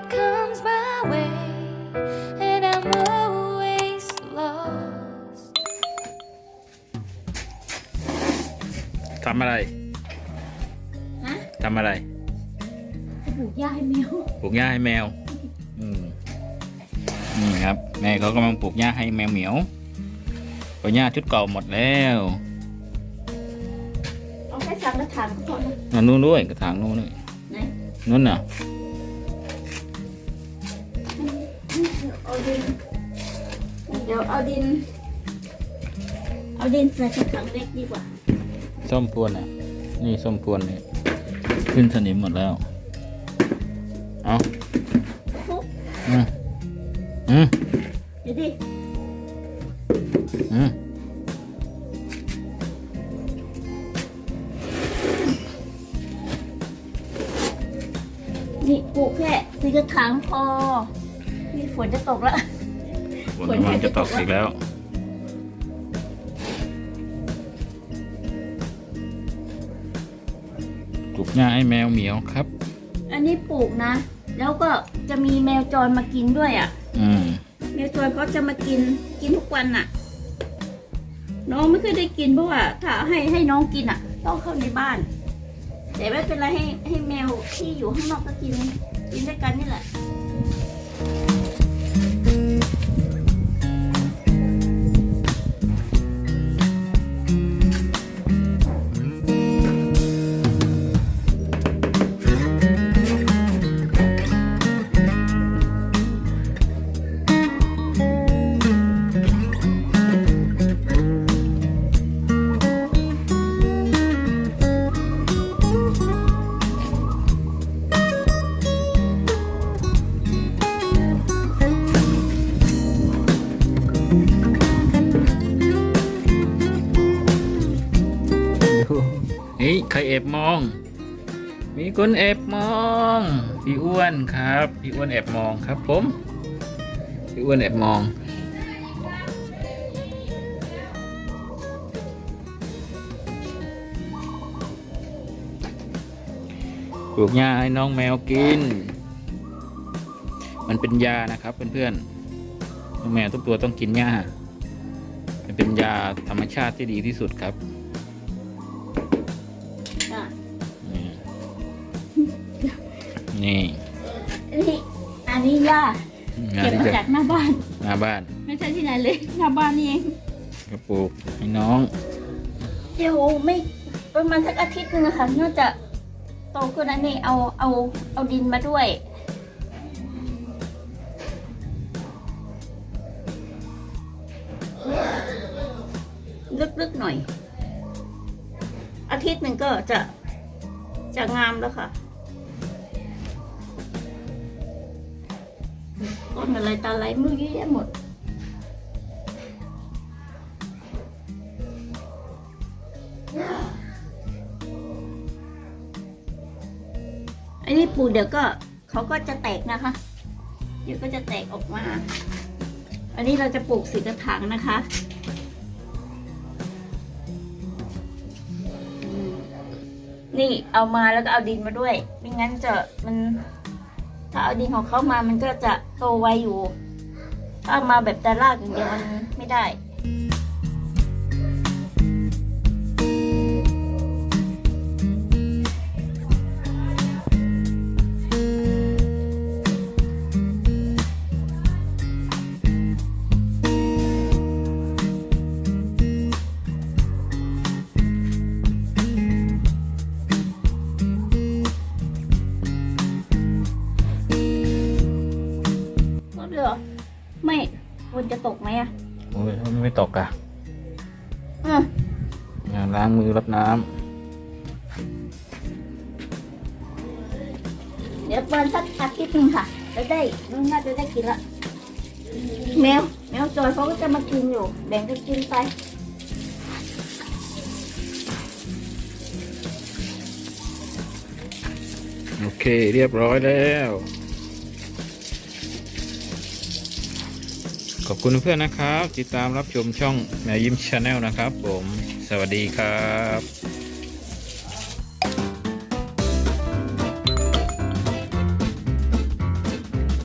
what comes my way, and I'm always lost. ทำอะไร ฮะทำอะไรจะปลูกหญ้าให้แมวปลูกหญ้าให้แมว อืมนี่ครับ แม่เขากำลังปลูกหญ้าให้แมวเหมียวเพราะหญ้าชุดเก่าหมดแล้วเอาแค่สังกระถางก็พอนะนั่นนู้นด้วยกระถางนู้นด้วยไหน นู้นน่ะ เอาดินเดี๋ยวเอาดิน เอาดินใส่กระถางเล็กดีกว่า ส้มพวนอะ นี่ส้มพวนเนี่ยขึ้นสนิมหมดแล้ว เอาปุ๊บอืมอืมเดี๋ยวดิอืมนี่ปลูกแค่สีกระถางพอ นี่ฝนจะตกแล้วฝนกำลังจะตกอีกแล้ว ปลูกหญ้าให้แมวเหมียวครับ อันนี้ปลูกนะ แล้วก็จะมีแมวจรมากินด้วยอะ อืมแมวจรเขาจะมากินกินทุกวันน่ะ น้องไม่เคยได้กินเพราะว่าถ้าให้ให้น้องกินอะ ต้องเข้าในบ้าน แต่ไม่เป็นไรให้ให้แมวที่อยู่ข้างนอกก็กินกินด้วยกันนี่แหละ ใครแอบมอง มีคนแอบมอง พี่อ้วนครับ พี่อ้วนแอบมองครับผม พี่อ้วนแอบมอง ปลูกหญ้าให้น้องแมวกิน มันเป็นยานะครับเพื่อนๆ น้องแมวทุกตัวต้องกินหญ้า มันเป็นยาธรรมชาติที่ดีที่สุดครับ นี่นี่ อันนี้ย่างานเก็บที่มาจะจากหน้าบ้าน หน้าบ้าน ไม่ใช่ที่ไหนเลยหน้าบ้านนี่เองกระปลูกให้น้อง เดี๋ยวไม่ประมาณสักอาทิตย์หนึงอะค่ะน่าจะโตขึ้นนะนี่เอาเอาเอาดินมาด้วย ลึกๆหน่อย อาทิตย์หนึ่งก็จะจะงามแล้วค่ะ ต้นอะไรตาอะไรมือเยอะแยะหมด อันนี้ปลูกเดี๋ยวก็เขาก็จะแตกนะคะ เดี๋ยวก็จะแตกออกมา อันนี้เราจะปลูกสีกระถางนะคะนี่เอามาแล้วก็เอาดินมาด้วย ไม่งั้นจะมันาเอาดินของเขามามันก็จะโตไวอยู่ ถ้าเอามาแบบแต่รากอย่างเดียวมันไม่ได้ ไม่ฝนจะตกไหมอะโอ้ยมันไม่ตกอะอืมงานล้างมือรับน้เดี๋ยวเปิดสักอาทิตย์หนึงค่ะจะได้น่าจะได้กินละแมวแมวจอยเขาก็จะมากินอยู่ แบ่งกันกินไปำโอเค เรียบร้อยแล้ว ขอบคุณเพื่อนนะครับ ติดตามรับชมช่องแมวยิ้มชาแนลนะครับ ผม สวัสดีครับ